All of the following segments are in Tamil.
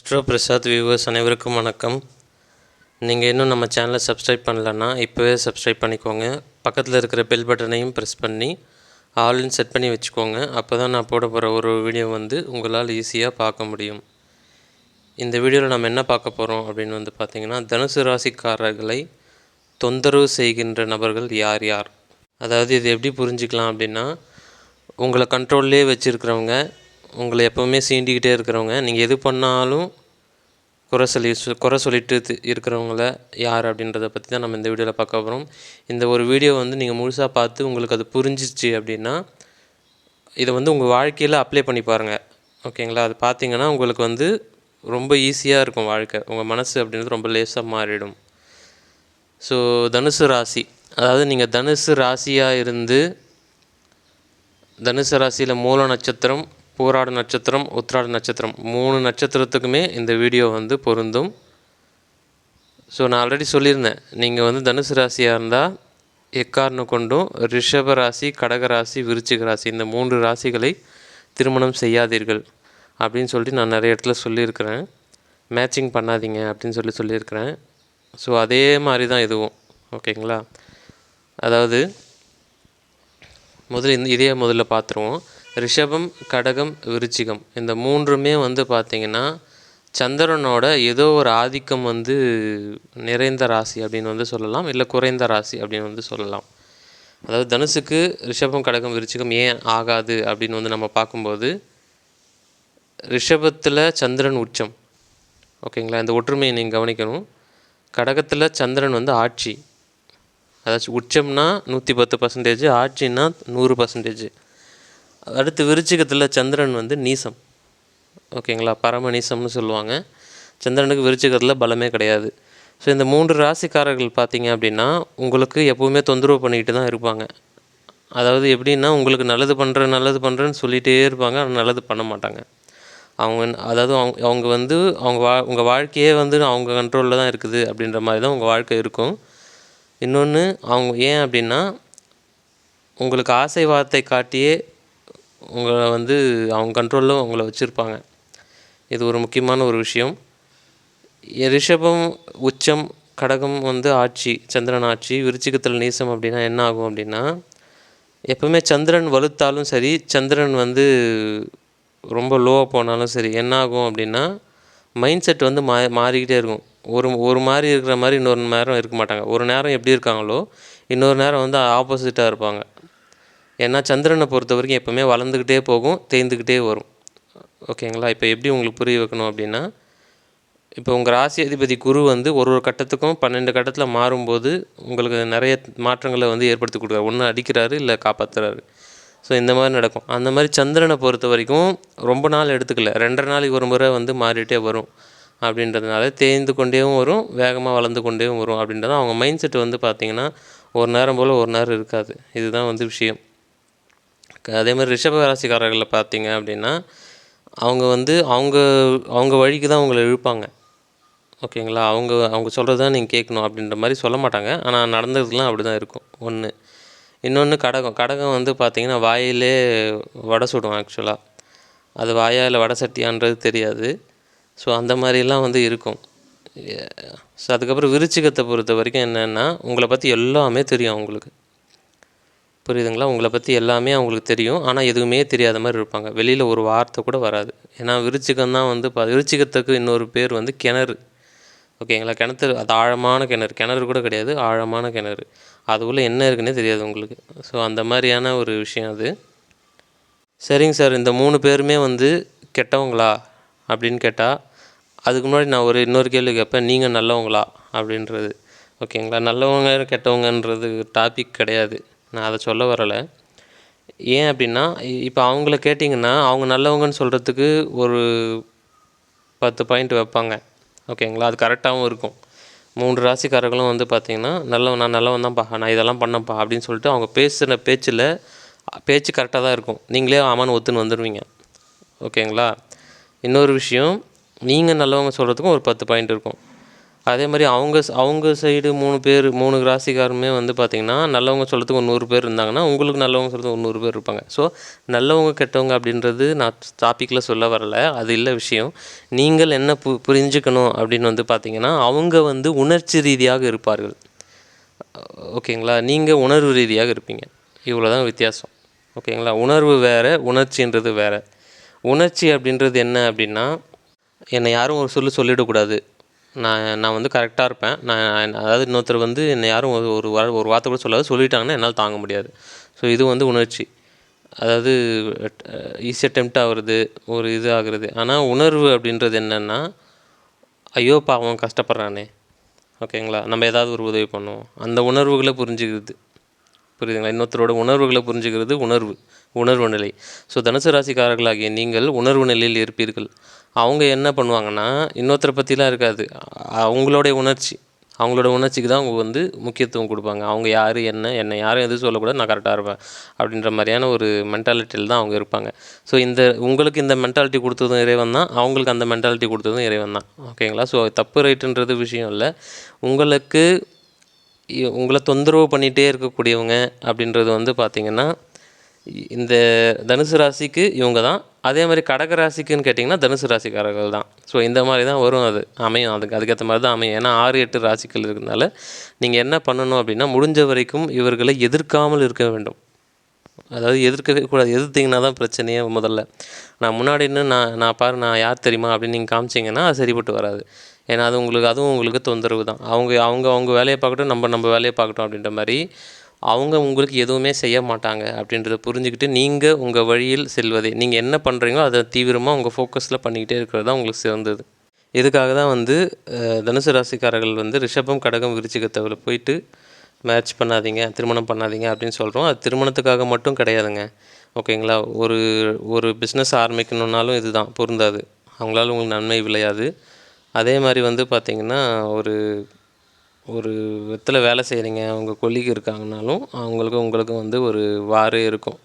அஸ்ட்ரோ பிரசாத் வியூவர்ஸ் அனைவருக்கும் வணக்கம். நீங்கள் இன்னும் நம்ம சேனலை சப்ஸ்கிரைப் பண்ணலன்னா இப்போவே சப்ஸ்கிரைப் பண்ணிக்கோங்க. பக்கத்தில் இருக்கிற பெல் பட்டனையும் ப்ரெஸ் பண்ணி ஆல்னு செட் பண்ணி வச்சுக்கோங்க. அப்போ தான் நான் போட போகிற ஒரு வீடியோ வந்து உங்களால் ஈஸியாக பார்க்க முடியும். இந்த வீடியோவில் நம்ம என்ன பார்க்க போகிறோம் அப்படின்னு வந்து பார்த்திங்கன்னா தனுசு ராசிக்காரர்களை தொந்தரவு செய்கின்ற நபர்கள் யார் யார்? அதாவது இது எப்படி புரிஞ்சுக்கலாம் அப்படின்னா உங்களை கண்ட்ரோல்லே வச்சுருக்கிறவங்க உங்களை எப்போவுமே சீண்டிக்கிட்டே இருக்கிறவங்க. நீங்கள் எது பண்ணாலும் குறை சொல்லி குறை சொல்லிட்டு இருக்கிறவங்கள யார் அப்படின்றத பற்றி தான் நம்ம இந்த வீடியோவில் பார்க்க போகிறோம் இந்த ஒரு வீடியோ வந்து நீங்கள் முழுசாக பார்த்து உங்களுக்கு அது புரிஞ்சிச்சு அப்படின்னா இதை வந்து உங்கள் வாழ்க்கையில் அப்ளை பண்ணி பாருங்கள் ஓகேங்களா அது பார்த்தீங்கன்னா உங்களுக்கு வந்து ரொம்ப ஈஸியாக இருக்கும் வாழ்க்கை. உங்கள் மனசு அப்படின்றது ரொம்ப லேசாக மாறிடும். ஸோ தனுசு ராசி. அதாவது நீங்கள் தனுசு ராசியாக இருந்து தனுசு ராசியில் மூல நட்சத்திரம் பூராடு நட்சத்திரம் உத்திராட நட்சத்திரம் மூணு நட்சத்திரத்துக்குமே இந்த வீடியோ வந்து பொருந்தும். ஸோ நான் ஆல்ரெடி சொல்லியிருந்தேன் நீங்கள் வந்து தனுசு ராசியாக இருந்தால் எக்காரணம் கொண்டும் ரிஷப ராசி கடக ராசி விருச்சிக ராசி இந்த மூன்று ராசிகளை திருமணம் செய்யாதீர்கள் அப்படின்னு சொல்லிட்டு நான் நிறைய இடத்துல சொல்லியிருக்கிறேன். மேட்சிங் பண்ணாதீங்க அப்படின்னு சொல்லி சொல்லியிருக்கிறேன். ஸோ அதே மாதிரி தான் இதுவும் ஓகேங்களா? அதாவது முதல்ல இந்த இதே முதல்ல பார்த்துருவோம். ரிஷபம் கடகம் விருச்சிகம். இந்த மூன்றுமே வந்து பார்த்திங்கன்னா சந்திரனோட ஏதோ ஒரு ஆதிக்கம் வந்து நிறைந்த ராசி அப்படின்னு வந்து சொல்லலாம். இல்லை குறைந்த ராசி அப்படின்னு வந்து சொல்லலாம். அதாவது தனுசுக்கு ரிஷபம் கடகம் விருச்சிகம் ஏன் ஆகாது அப்படின்னு வந்து நம்ம பார்க்கும்போது ரிஷபத்தில் சந்திரன் உச்சம். ஓகேங்களா? இந்த ஒற்றுமையை நீங்கள் கவனிக்கணும். கடகத்தில் சந்திரன் வந்து ஆட்சி. அதாச்சும் உச்சம்னா நூற்றி பத்து பர்சன்டேஜ் ஆட்சின்னா நூறு பர்சன்டேஜ் அடுத்து விருச்சிகத்தில் சந்திரன் வந்து நீசம். ஓகேங்களா? பரம நீசம்னு சொல்லுவாங்க. சந்திரனுக்கு விருச்சிகத்தில் பலமே கிடையாது. ஸோ இந்த மூன்று ராசிக்காரர்கள் பார்த்தீங்க அப்படின்னா உங்களுக்கு எப்போவுமே தொந்தரவு பண்ணிக்கிட்டு தான் இருப்பாங்க. அதாவது எப்படின்னா உங்களுக்கு நல்லது பண்ணுறேன் நல்லது பண்ணுறேன்னு சொல்லிகிட்டே இருப்பாங்க ஆனால் நல்லது பண்ண மாட்டாங்க. அவங்க அதாவது அவங்க அவங்க வந்து அவங்க வா உங்கள் வாழ்க்கையே வந்து அவங்க கண்ட்ரோலில் தான் இருக்குது அப்படின்ற மாதிரி தான் உங்கள் வாழ்க்கை இருக்கும். இன்னொன்று அவங்க ஏன் அப்படின்னா உங்களுக்கு ஆசை வார்த்தை காட்டியே உங்களை வந்து அவங்க கண்ட்ரோலில் உங்களை வச்சுருப்பாங்க. இது ஒரு முக்கியமான ஒரு விஷயம். ரிஷபம் உச்சம் கடகம் வந்து ஆட்சி சந்திரன் ஆட்சி விருச்சிகத்தில் நீசம் அப்படின்னா என்ன ஆகும் அப்படின்னா எப்போவுமே சந்திரன் வலுத்தாலும் சரி சந்திரன் வந்து ரொம்ப லோவாக போனாலும் சரி என்ன ஆகும் அப்படின்னா மைண்ட் செட் வந்து மா மாறிக்கிட்டே இருக்கும். ஒரு ஒரு மாதிரி இருக்கிற மாதிரி இன்னொரு நேரம் இருக்க மாட்டாங்க. ஒரு நேரம் எப்படி இருக்காங்களோ இன்னொரு நேரம் வந்து ஆப்போசிட்டாக இருப்பாங்க. ஏன்னா சந்திரனை பொறுத்த வரைக்கும் எப்போவுமே வளர்ந்துக்கிட்டே போகும் தேய்ந்துக்கிட்டே வரும். ஓகேங்களா? இப்போ எப்படி உங்களுக்கு புரிய வைக்கணும் அப்படின்னா இப்போ உங்கள் ராசி அதிபதி குரு வந்து ஒரு ஒரு கட்டத்துக்கும் பன்னெண்டு கட்டத்தில் மாறும்போது உங்களுக்கு நிறைய மாற்றங்களை வந்து ஏற்படுத்தி கொடுக்குறாரு. ஒன்று அடிக்கிறாரு இல்லை காப்பாற்றுறாரு ஸோ இந்த மாதிரி நடக்கும். அந்த மாதிரி சந்திரனை பொறுத்த வரைக்கும் ரொம்ப நாள் எடுத்துக்கல. ரெண்டரை நாளைக்கு ஒரு முறை வந்து மாறிட்டே வரும் அப்படின்றதுனால தேய்ந்து கொண்டேவும் வரும் வேகமாக வளர்ந்து கொண்டேவும் வரும் அப்படின்றது அவங்க மைண்ட் செட் வந்து பார்த்திங்கன்னா ஒரு நேரம் போல் ஒரு நேரம் இருக்காது. இதுதான் வந்து விஷயம். அதே மாதிரி ரிஷப ராசிக்காரர்களில் பார்த்தீங்க அப்படின்னா அவங்க வந்து அவங்க அவங்க வழிக்கு தான் உங்களை இழுப்பாங்க. ஓகேங்களா? அவங்க அவங்க சொல்கிறது தான் நீங்கள் கேட்கணும் அப்படின்ற மாதிரி சொல்ல மாட்டாங்க. ஆனால் நடந்ததுலாம் அப்படி தான் இருக்கும். ஒன்று இன்னொன்று கடகம். கடகம் வந்து பார்த்திங்கன்னா வாயிலே வடை சுடும் ஆக்சுவலாக அது வாயா இல்லை வடை சட்டியான்றது தெரியாது. ஸோ அந்த மாதிரிலாம் வந்து இருக்கும். ஸோ அதுக்கப்புறம் விருச்சிகத்தை பொறுத்த வரைக்கும் என்னென்னா உங்களை பற்றி எல்லாமே தெரியும் அவங்களுக்கு. புரியுதுங்களா? உங்களை பற்றி எல்லாமே அவங்களுக்கு தெரியும். ஆனால் எதுவுமே தெரியாத மாதிரி இருப்பாங்க. வெளியில் ஒரு வார்த்தை கூட வராது. ஏன்னா விருச்சிகம் தான் வந்து இப்போ விருச்சிகத்துக்கு இன்னொரு பேர் வந்து கிணறு. ஓகேங்களா? கிணத்து அது ஆழமான கிணறு. கிணறு கூட கிடையாது. ஆழமான கிணறு. அதுக்குள்ளே என்ன இருக்குன்னே தெரியாது உங்களுக்கு. ஸோ அந்த மாதிரியான ஒரு விஷயம் அது. சரிங்க சார். இந்த மூணு பேருமே வந்து கெட்டவங்களா? அப்படின்னு கேட்டால் அதுக்கு முன்னாடி நான் ஒரு இன்னொரு கேள்வி கேட்பேன். நீங்கள் நல்லவங்களா? அப்படின்றது. ஓகேங்களா? நல்லவங்க கெட்டவங்கன்றது டாபிக் கிடையாது. நான் அதை சொல்ல வரலை. ஏன் அப்படின்னா இப்போ அவங்கள கேட்டிங்கன்னா அவங்க நல்லவங்கன்னு சொல்கிறதுக்கு ஒரு பத்து பாயிண்ட் வைப்பாங்க. ஓகேங்களா? அது கரெக்டாகவும் இருக்கும். மூன்று ராசிக்காரர்களும் வந்து பார்த்திங்கன்னா நல்லவன் நான் நல்லவன் தான்ப்பா நான் இதெல்லாம் பண்ணப்பா அப்படின்னு சொல்லிட்டு அவங்க பேசுகிற பேச்சில் பேச்சு கரெக்டாக தான் இருக்கும். நீங்களே ஆமான்னு ஒத்துன்னு வந்துடுவீங்க ஓகேங்களா? இன்னொரு விஷயம் நீங்கள் நல்லவங்க சொல்கிறதுக்கும் ஒரு பத்து பாயிண்ட் இருக்கும். அதே மாதிரி அவங்க அவங்க சைடு மூணு பேர் மூணு ராசிக்காருமே வந்து பார்த்திங்கன்னா நல்லவங்க சொல்கிறதுக்கு ஒரு நூறு பேர் இருந்தாங்கன்னா உங்களுக்கு நல்லவங்க சொல்கிறதுக்கு ஒரு நூறு பேர் இருப்பாங்க. ஸோ நல்லவங்க கெட்டவங்க அப்படின்றது நான் டாப்பிக்கில் சொல்ல வரல. அது இல்லை விஷயம். நீங்கள் என்ன பு புரிஞ்சுக்கணும் அப்படின்னு வந்து பார்த்திங்கன்னா அவங்க வந்து உணர்ச்சி ரீதியாக இருப்பார்கள். ஓகேங்களா? நீங்கள் உணர்வு ரீதியாக இருப்பீங்க. இவ்வளோ தான் வித்தியாசம். ஓகேங்களா? உணர்வு வேறு உணர்ச்சின்றது வேறு. உணர்ச்சி அப்படின்றது என்ன அப்படின்னா என்னை யாரும் ஒரு சொல்லு சொல்லிடக்கூடாது. நான் நான் வந்து கரெக்டாக இருப்பேன். நான் அதாவது இன்னொருத்தர் வந்து என்னை யாரும் ஒரு ஒரு வா ஒரு வார்த்தை கூட சொல்லாது சொல்லிட்டாங்கன்னா என்னால் தாங்க முடியாது. ஸோ இது வந்து உணர்ச்சி. அதாவது ஈஸியாக டெம்ட் ஆகுறது ஒரு இது ஆகுறது. ஆனால் உணர்வு அப்படின்றது என்னென்னா ஐயோ பாவம் கஷ்டப்படுறானே. ஓகேங்களா நம்ம ஏதாவது ஒரு உதவி பண்ணுவோம். அந்த உணர்வுகளை புரிஞ்சுக்கிறது. புரியுதுங்களா? இன்னொருத்தரோட உணர்வுகளை புரிஞ்சுக்கிறது உணர்வு. உணர்வு நிலை. ஸோ தனுசு ராசிக்காரர்களாகிய நீங்கள் உணர்வு நிலையில் இருப்பீர்கள். அவங்க என்ன பண்ணுவாங்கன்னா இன்னொருத்தரை பற்றிலாம் இருக்காது. அவங்களுடைய உணர்ச்சி. அவங்களோட உணர்ச்சிக்கு தான் அவங்க வந்து முக்கியத்துவம் கொடுப்பாங்க. அவங்க யார் என்ன என்னை யாரும் எதுவும் சொல்லக்கூடாது நான் கரெக்டாக இருப்பேன் அப்படின்ற மாதிரியான ஒரு மென்டாலிட்டியில் தான் அவங்க இருப்பாங்க. ஸோ இந்த உங்களுக்கு இந்த மென்டாலிட்டி கொடுத்ததும் இறைவன் தான் அவங்களுக்கு அந்த மென்டாலிட்டி கொடுத்ததும் இறைவன் தான். ஓகேங்களா ஸோ தப்பு ரைட்டுன்றது விஷயம் இல்லை. உங்களுக்கு உங்களை தொந்தரவு பண்ணிகிட்டே இருக்கக்கூடியவங்க அப்படின்றது வந்து பார்த்திங்கன்னா இந்த தனுசு ராசிக்கு இவங்க தான். அதே மாதிரி கடக ராசிக்குன்னு கேட்டிங்கன்னா தனுசு ராசிக்காரர்கள் தான். ஸோ இந்த மாதிரி தான் வரும் அது. அமையும். அதுக்கு அதுக்கேற்ற மாதிரி தான் அமையும். ஏன்னா ஆறு எட்டு ராசிகள் இருக்கிறதுனால நீங்கள் என்ன பண்ணணும் அப்படின்னா முடிஞ்ச வரைக்கும் இவர்களை எதிர்க்காமல் இருக்க வேண்டும். அதாவது எதிர்க்கவே கூடாது. எதிர்த்திங்கன்னா தான் பிரச்சனையே முதல்ல. நான் முன்னாடி நின்னு நான் நான் பாரு நான் யார் தெரியுமா அப்படின்னு நீங்கள் காமிச்சிங்கன்னா அது சரிப்பட்டு வராது. ஏன்னா அது உங்களுக்கு அதுவும் உங்களுக்கு தொந்தரவு தான். அவங்க அவங்க அவங்க வேலையை பார்க்கட்டும் நம்ம நம்ம வேலையை பார்க்கட்டும் அப்படின்ற மாதிரி அவங்க உங்களுக்கு எதுவுமே செய்ய மாட்டாங்க அப்படின்றத புரிஞ்சுக்கிட்டு நீங்கள் உங்கள் வழியில் செல்வதே. நீங்கள் என்ன பண்ணுறீங்களோ அதை தீவிரமாக உங்கள் ஃபோக்கஸில் பண்ணிக்கிட்டே இருக்கிறது தான் உங்களுக்கு சிறந்தது. இதுக்காக தான் வந்து தனுசு ராசிக்காரர்கள் வந்து ரிஷபம் கடகம் விருச்சிகத்தவில் போயிட்டு மேட்ச் பண்ணாதீங்க திருமணம் பண்ணாதீங்க அப்படின்னு சொல்கிறோம் அது திருமணத்துக்காக மட்டும் கிடையாதுங்க. ஓகேங்களா? ஒரு ஒரு பிஸ்னஸ் ஆரம்பிக்கணுன்னாலும் இதுதான் பொருந்தாது. அவங்களால உங்களுக்கு நன்மை விளையாது. அதே மாதிரி வந்து பார்த்திங்கன்னா ஒரு ஒரு விதத்தில் வேலை செய்கிறீங்க உங்கள் கொல்லிக்கு இருக்காங்கனாலும் அவங்களுக்கும் உங்களுக்கும் வந்து ஒரு வாரே இருக்கும்.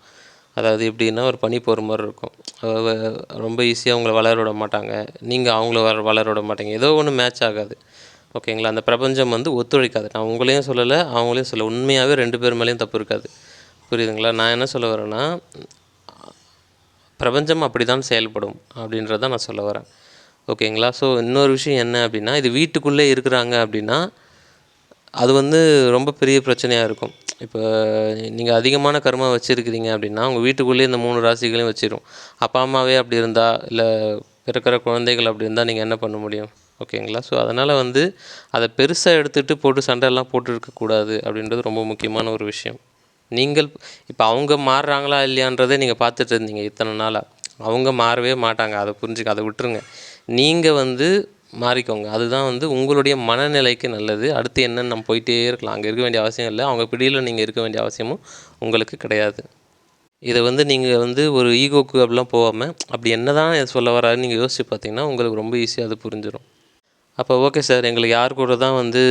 அதாவது எப்படின்னா ஒரு பனி போகிற மாதிரி இருக்கும். அதாவது ரொம்ப ஈஸியாக உங்களை வளர விட மாட்டாங்க. நீங்கள் அவங்கள வளர வளர விட மாட்டீங்க. ஏதோ ஒன்று மேட்ச் ஆகாது. ஓகேங்களா? அந்த பிரபஞ்சம் வந்து ஒத்துழைக்காது. நான் உங்களையும் சொல்லலை அவங்களையும் சொல்ல உண்மையாகவே ரெண்டு பேர் மேலேயும் தப்பு இருக்காது. புரியுதுங்களா? நான் என்ன சொல்ல வரேன்னா பிரபஞ்சம் அப்படி தான் செயல்படும் அப்படின்றத நான் சொல்ல வரேன். ஓகேங்களா? ஸோ இன்னொரு விஷயம் என்ன அப்படின்னா இது வீட்டுக்குள்ளே இருக்கிறாங்க அப்படின்னா அது வந்து ரொம்ப பெரிய பிரச்சனையாக இருக்கும். இப்போ நீங்கள் அதிகமான கர்மா வச்சுருக்கிறீங்க அப்படின்னா உங்கள் வீட்டுக்குள்ளேயே இந்த மூணு ராசிகளையும் வச்சிரும். அப்பா அம்மாவே அப்படி இருந்தால் இல்லை பிறக்கிற குழந்தைகள் அப்படி இருந்தால் நீங்கள் என்ன பண்ண முடியும்? ஓகேங்களா? ஸோ அதனால் வந்து அதை பெருசாக எடுத்துகிட்டு போட்டு சண்டையெல்லாம் போட்டு இருக்கக்கூடாது அப்படின்றது ரொம்ப முக்கியமான ஒரு விஷயம். நீங்கள் இப்போ அவங்க மாறுறாங்களா இல்லையான்றதை நீங்கள் பார்த்துட்டு இருந்தீங்க இத்தனை நாளாக அவங்க மாறவே மாட்டாங்க. அதை புரிஞ்சுக்க அதை விட்டுருங்க. நீங்கள் வந்து மாறிக்கோங்க. அதுதான் வந்து உங்களுடைய மனநிலைக்கு நல்லது. அடுத்து என்னென்னு நம்ம போயிட்டே இருக்கலாம். அங்கே இருக்க வேண்டிய அவசியம் இல்லை. அவங்க பிடியில் நீங்கள் இருக்க வேண்டிய அவசியமும் உங்களுக்கு கிடையாது. இதை வந்து நீங்கள் வந்து ஒரு ஈகோக்கு அப்படிலாம் போகாமல் அப்படி என்ன தான் சொல்ல வராது நீங்கள் யோசிச்சு பார்த்தீங்கன்னா உங்களுக்கு ரொம்ப ஈஸியாக அது புரிஞ்சிடும் அப்போ ஓகே சார் எங்களுக்கு யார் கூட தான் வந்து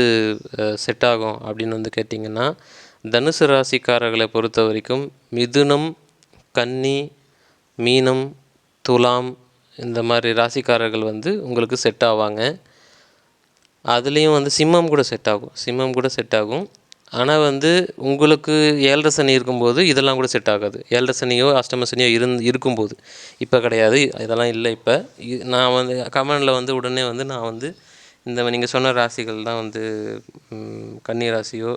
செட் ஆகும் அப்படின்னு வந்து கேட்டிங்கன்னா தனுசு ராசிக்காரர்களை பொறுத்த வரைக்கும் மிதுனம் கன்னி மீனம் துலாம் இந்த மாதிரி ராசிக்காரர்கள் வந்து உங்களுக்கு செட் ஆவாங்க. அதுலேயும் வந்து சிம்மம் கூட செட் ஆகும். சிம்மம் கூட செட் ஆகும். ஆனால் வந்து உங்களுக்கு ஏழரை சனி இருக்கும்போது இதெல்லாம் கூட செட் ஆகாது. ஏழரை சனியோ அஷ்டம சனியோ இருந் இருக்கும்போது. இப்போ கிடையாது. இதெல்லாம் இல்லை இப்போ. நான் வந்து கமெண்டில் வந்து உடனே வந்து நான் வந்து இந்த நீங்கள் சொன்ன ராசிகள் தான் வந்து கன்னி ராசியோ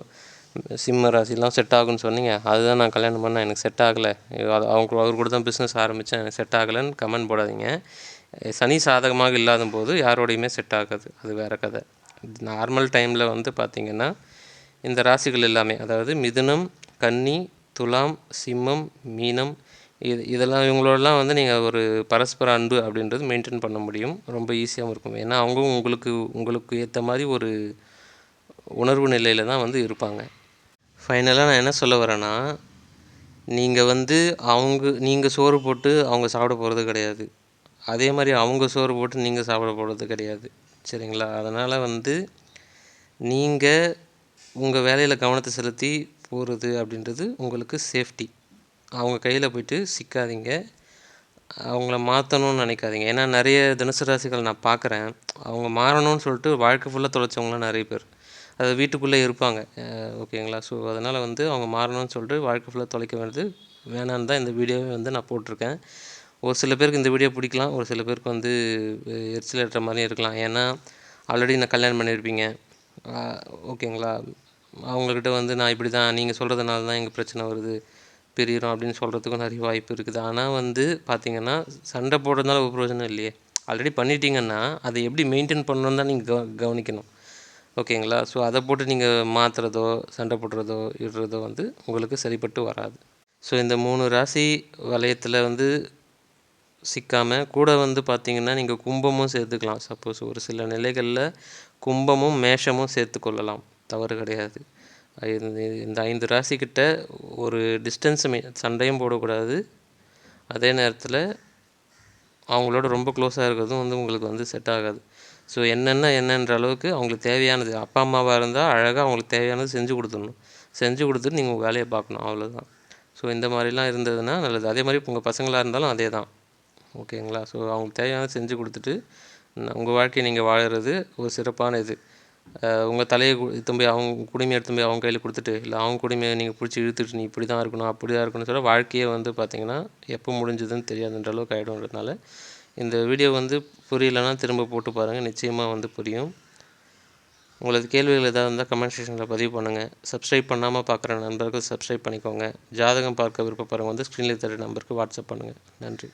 சிம்ம ராசிலாம் செட் ஆகும்னு சொன்னீங்க. அதுதான் நான் கல்யாணம் பண்ணேன் எனக்கு செட் ஆகலை. அவங்க அவர் கூட தான் பிஸ்னஸ் ஆரம்பித்தேன் எனக்கு செட் ஆகலைன்னு கமெண்ட் போடாதீங்க. சனி சாதகமாக இல்லாத போது யாரோடையுமே செட் ஆகாது. அது வேறு கதை. நார்மல் டைமில் வந்து பார்த்திங்கன்னா இந்த ராசிகள் எல்லாமே அதாவது மிதுனம் கன்னி துலாம் சிம்மம் மீனம் இது இதெல்லாம் இவங்களோடலாம் வந்து நீங்கள் ஒரு பரஸ்பர அன்பு அப்படின்றது மெயின்டைன் பண்ண முடியும். ரொம்ப ஈஸியாகவும் இருக்கும். ஏன்னா அவங்களும் உங்களுக்கு உங்களுக்கு ஏற்ற மாதிரி ஒரு உணர்வு நிலையில் தான் வந்து இருப்பாங்க. ஃபைனலாக நான் என்ன சொல்ல வரேன்னா நீங்கள் வந்து அவங்க நீங்கள் சோறு போட்டு அவங்க சாப்பிட போகிறது கிடையாது. அதே மாதிரி அவங்க சோறு போட்டு நீங்கள் சாப்பிட போகிறது கிடையாது. சரிங்களா? அதனால் வந்து நீங்கள் உங்கள் வேலையில் கவனத்தை செலுத்தி போகிறது அப்படின்றது உங்களுக்கு சேஃப்டி அவங்க கையில் போயிட்டு சிக்காதீங்க. அவங்கள மாற்றணும்னு நினைக்காதீங்க. ஏன்னா நிறைய தனுசு ராசிகள் நான் பார்க்குறேன் அவங்க மாறணும்னு சொல்லிட்டு வாழ்க்கை ஃபுல்லாக தொலைச்சவங்களாம் நிறைய பேர். அது வீட்டுக்குள்ளே இருப்பாங்க. ஓகேங்களா? ஸோ அதனால் வந்து அவங்க மாறணும்னு சொல்லிட்டு வாழ்க்கை ஃபுல்லாக தொலைக்க வேண்டியது வேணான்னு தான் இந்த வீடியோவை வந்து நான் போட்டிருக்கேன். ஒரு சில பேருக்கு இந்த வீடியோ பிடிக்கலாம். ஒரு சில பேருக்கு வந்து எரிச்சல் ஏற்ற மாதிரியும் இருக்கலாம். ஏன்னா ஆல்ரெடி நான் கல்யாணம் பண்ணியிருப்பீங்க. ஓகேங்களா? அவங்கக்கிட்ட வந்து நான் இப்படி தான் நீங்கள் சொல்கிறதுனால தான் எங்கள் பிரச்சனை வருது பிரியிறோம் அப்படின்னு சொல்கிறதுக்கும் நிறைய வாய்ப்பு இருக்குது. ஆனால் வந்து பார்த்தீங்கன்னா சண்டை போடுறதுனால ஒரு பிரயோஜனம் இல்லையே. ஆல்ரெடி பண்ணிட்டீங்கன்னா அதை எப்படி மெயின்டைன் பண்ணணுன்னு தான் நீங்கள் கவ கவனிக்கணும். ஓகேங்களா? ஸோ அதை போட்டு நீங்கள் மாற்றுறதோ சண்டை போடுறதோ இடுறதோ வந்து உங்களுக்கு சரிப்பட்டு வராது. ஸோ இந்த மூணு ராசி வளையத்தில் வந்து சிக்காமல் கூட வந்து பார்த்தீங்கன்னா நீங்கள் கும்பமும் சேர்த்துக்கலாம். சப்போஸ் ஒரு சில நிலைகளில் கும்பமும் மேஷமும் சேர்த்துக்கொள்ளலாம் தவறு கிடையாது. இந்த ஐந்து ராசிக்கிட்ட ஒரு டிஸ்டன்ஸுமே சண்டையும் போடக்கூடாது. அதே நேரத்தில் அவங்களோட ரொம்ப க்ளோஸாக இருக்கிறதும் வந்து உங்களுக்கு வந்து செட் ஆகாது. ஸோ என்னென்ன என்னன்ற அளவுக்கு அவங்களுக்கு தேவையானது அப்பா அம்மாவாக இருந்தால் அழகாக அவங்களுக்கு தேவையானது செஞ்சு கொடுத்துடணும். செஞ்சு கொடுத்துட்டு நீங்கள் உங்கள் வேலையை பார்க்கணும் அவ்வளோதான் ஸோ இந்த மாதிரிலாம் இருந்ததுன்னா நல்லது. அதே மாதிரி உங்கள் பசங்களாக இருந்தாலும் அதே தான் ஓகேங்களா ஸோ அவங்களுக்கு தேவையானது செஞ்சு கொடுத்துட்டு உங்கள் வாழ்க்கையை நீங்கள் வாழறது ஒரு சிறப்பான இது. உங்கள் தலையை கு- எடுத்துன்னு போய் அவங்க குடிமையை எடுத்துன்னு போய் அவங்க கையில் கொடுத்துட்டு இல்லை அவங்க குடுமையை நீங்கள் பிடிச்சி இழுத்துட்டு நீ இப்படி தான் இருக்கணும் அப்படி தான் இருக்கணும்னு சொல்ல வாழ்க்கையே வந்து பார்த்தீங்கன்னா எப்போ முடிஞ்சதுன்னு தெரியாதுன்ற அளவுக்கு ஆகிடும்ன்றதுனால இந்த வீடியோ வந்து புரியலைன்னா திரும்ப போட்டு பாருங்கள் நிச்சயமாக வந்து புரியும். உங்களுக்கு கேள்விகள் ஏதாவது இருந்தால் கமெண்ட் செக்ஷனில் பதிவு பண்ணுங்கள் சப்ஸ்கிரைப் பண்ணாமல் பார்க்குற நண்பர்கள் சப்ஸ்கிரைப் பண்ணிக்கோங்க. ஜாதகம் பார்க்க விருப்பப்படுறவங்க வந்து ஸ்க்ரீனில் தர நம்பருக்கு வாட்ஸ்அப் பண்ணுங்கள் நன்றி.